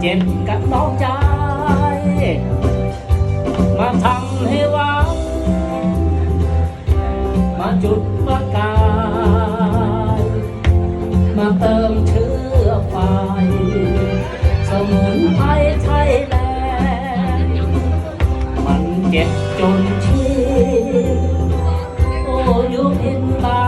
เจ็บกับน้องใจ มาทำให้วังมาจุดประกายมาเติมเชื้อไฟสมุนไพรไทยแลนมันเจ็บจนชีโออยุบินตา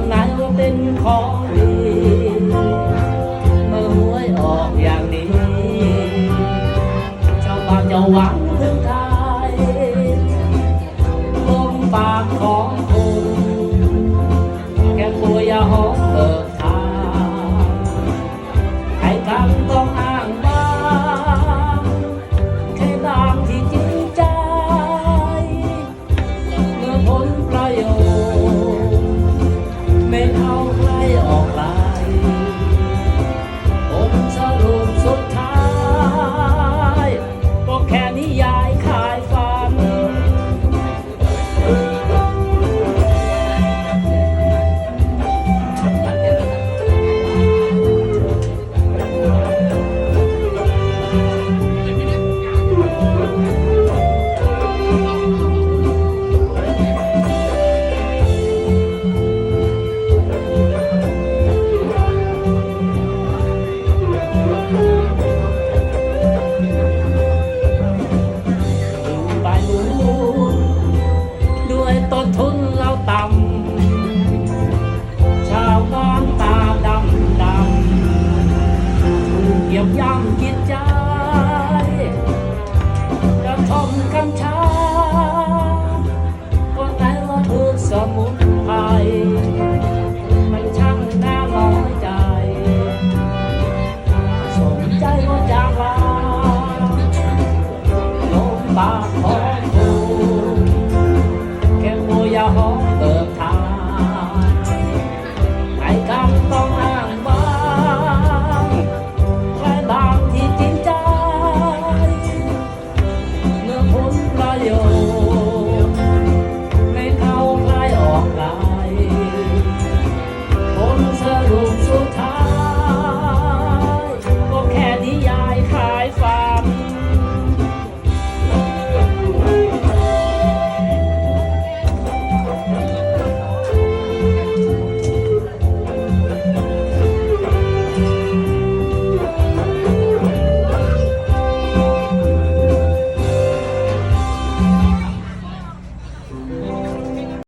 คำไหนว่าเป็นของดีเมื่อหวยออกอย่างนี้ ชาวบ้านจะหวัง อมกัญชาว่าแต่ว่าเธอสมุนไพรมันช่างน่าน้อยใจสนใจว่าจะลาลมปากของกูแค่โมยาหอมเตอ